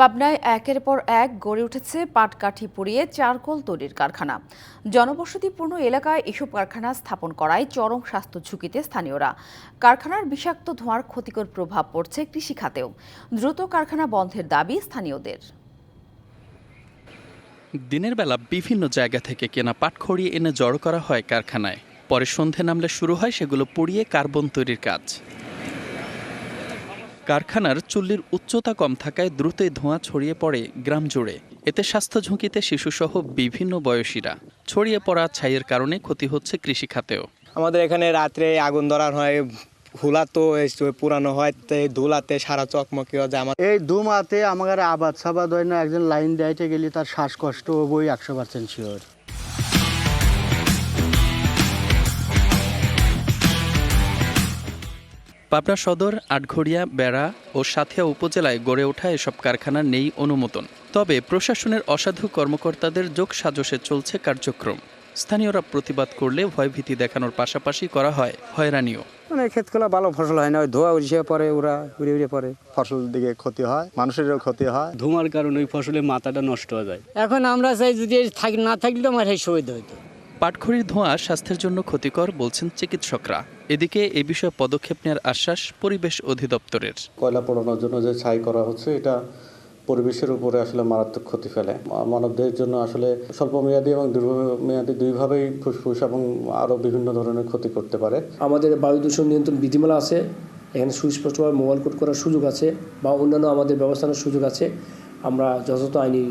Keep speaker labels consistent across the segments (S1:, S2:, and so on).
S1: পাবনায় একের পর এক গড়ে উঠেছে পাটকাঠি পুড়িয়ে চারকোল তৈরির কারখানা। জনবসতিপূর্ণ এলাকায় এসব কারখানা স্থাপন করায় চরম স্বাস্থ্য ঝুঁকিতে স্থানীয়রা। কারখানার বিষাক্ত ধোঁয়ার ক্ষতিকর প্রভাব পড়ছে কৃষিখাতেও দ্রুত কারখানা বন্ধের দাবি স্থানীয়দের।
S2: দিনের বেলা বিভিন্ন জায়গা থেকে কেনা পাটখড়ি এনে জড়ো করা হয় কারখানায়। পরে সন্ধে নামলে শুরু হয় সেগুলো পুড়িয়ে কার্বন তৈরির কাজ। কারখানার চুল্লির উচ্চতা কম থাকায় দ্রুতই ধোঁয়া ছড়িয়ে পড়ে গ্রাম জুড়ে। এতে স্বাস্থ্য ঝুঁকিতে শিশুসহ বিভিন্ন বয়সীরা। ছড়িয়ে পড়া ছাইয়ের কারণে ক্ষতি হচ্ছে কৃষিখাতেও।
S3: আমাদের এখানে রাত্রে আগুন ধরার হয় হুলা তো পুরানো হয় ধুলাতে সারা চকমকি হয়ে যায়
S4: এই ধুমাতে আমার আবাদ সাবাদ হয় না একজন লাইন দিতে গেলে তার শ্বাসকষ্ট হবই একশো পার্সেন্ট শিওর
S2: পাবনা সদর আটঘরিয়া বেড়া ও সাথিয়া উপজেলায় গড়ে ওঠা এসব কারখানা নেই অনুমোদন। তবে প্রশাসনের অসাধু কর্মকর্তাদের যোগ সাজসে চলছে কার্যক্রম। স্থানীয়রা প্রতিবাদ করলে ভয়ভীতি দেখানোর পাশাপাশি করা হয় হয়রানিও।
S5: মানে ক্ষেতগুলো ভালো ফসল হয় না ওই ধোয়া উড়িয়ে পরে ওরা উড়ে উড়ে পরে।
S6: ফসল দিকে ক্ষতি হয় মানুষেরও ক্ষতি হয়।
S7: ধোঁয়ার কারণে ওই ফসলের মাথাটা নষ্ট হয়ে যায়।
S8: এখন আমরা চাই যদি থাক না থাকলে আমার সুবিধা হইতো।
S2: পাটখড়ির ধোঁয়া স্বাস্থ্যের জন্য ক্ষতিকর বলছেন চিকিৎসকরা। এদিকে এ বিষয়ে পদক্ষেপ নেওয়ার আশ্বাস পরিবেশ অধিদপ্তরের।
S9: কয়লা পোড়ানোর জন্য যে ছাই করা হচ্ছে এটা পরিবেশের উপরে আসলে মারাত্মক ক্ষতি ফেলে। মানবদেহের জন্য আসলে স্বল্প মেয়াদী এবং দীর্ঘমেয়াদী দুইভাবেই ফুসফুস এবং আরও বিভিন্ন ধরনের ক্ষতি করতে পারে।
S10: আমাদের বায়ু দূষণ নিয়ন্ত্রণ বিধিমালা আছে এখানে সুস্পষ্টভাবে মোবাইল কোড করার সুযোগ আছে বা অন্যান্য আমাদের ব্যবস্থা নেওয়ার সুযোগ আছে। আমরা যথাযথ আইনি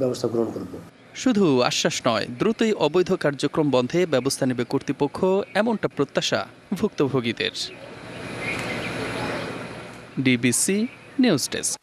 S10: ব্যবস্থা গ্রহণ করব।
S2: শুধু আশ্বাস নয়, দ্রুতই অবৈধ কার্যক্রম বন্ধে ব্যবস্থা নেবে কর্তৃপক্ষ এমনটা প্রত্যাশা ভুক্তভোগীদের। DBC news desk.